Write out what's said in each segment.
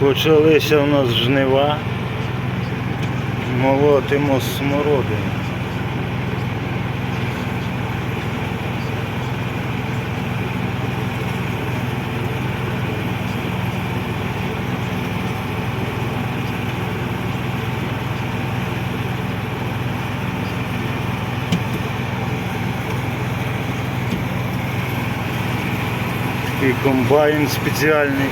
Почалися у нас жнива. Молотимо смородину. Такий комбайн спеціальний.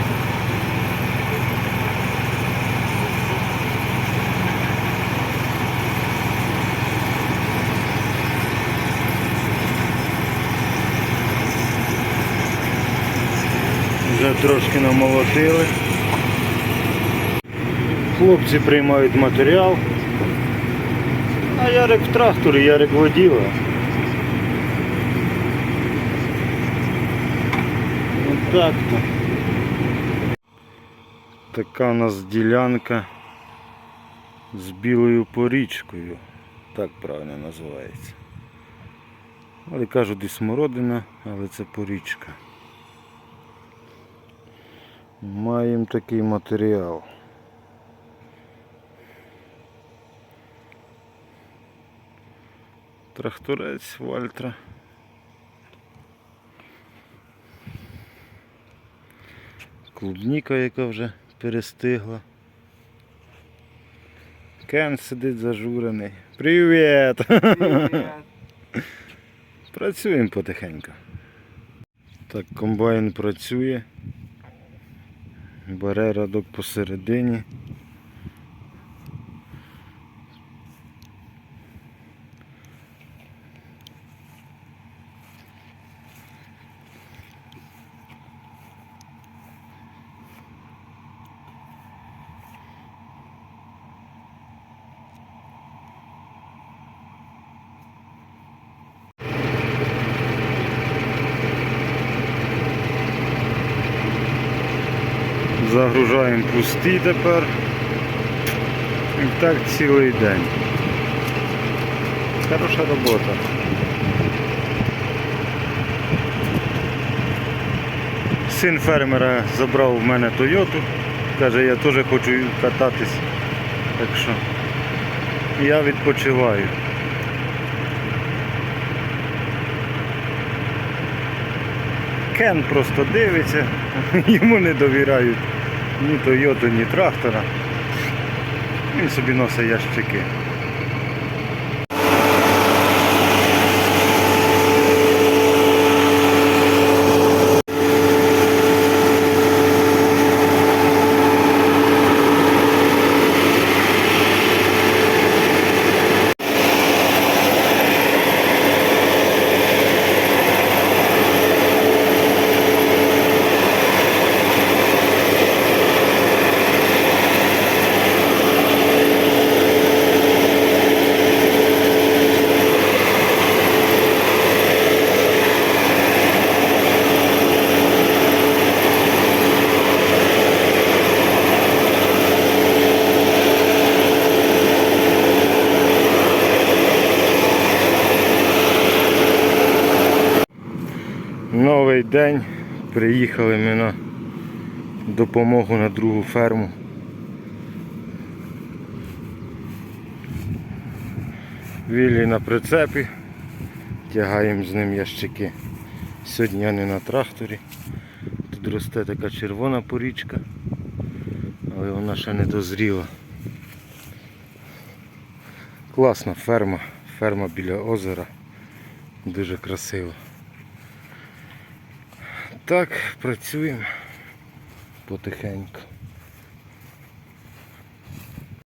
Вже трошки намолотили. Хлопці приймають матеріал. А Ярик в тракторі, Ярик воділа. Отак то. Така у нас ділянка з білою порічкою. Так правильно називається. Але кажуть і смородина, але це порічка. Маємо такий матеріал. Тракторець Вальтра. Клубніка, яка вже перестигла. Кен сидить зажурений. Привіт! Працюємо потихеньку. Так, комбайн працює. Бере радок посередині. Загружаємо пусті тепер. І так цілий день. Хороша робота. Син фермера забрав в мене Тойоту. Каже, я теж хочу кататись. Так що я відпочиваю. Кен просто дивиться, йому не довіряють ні Тойоту, ні трактора. Він собі носить ящики. Новий день. Приїхали ми на допомогу на другу ферму. Віллі на прицепі. Тягаємо з ним ящики. Сьогодні я не на тракторі. Тут росте така червона порічка, але вона ще не дозріла. Класна ферма, ферма біля озера. Дуже красиво. Так, працюємо потихеньку.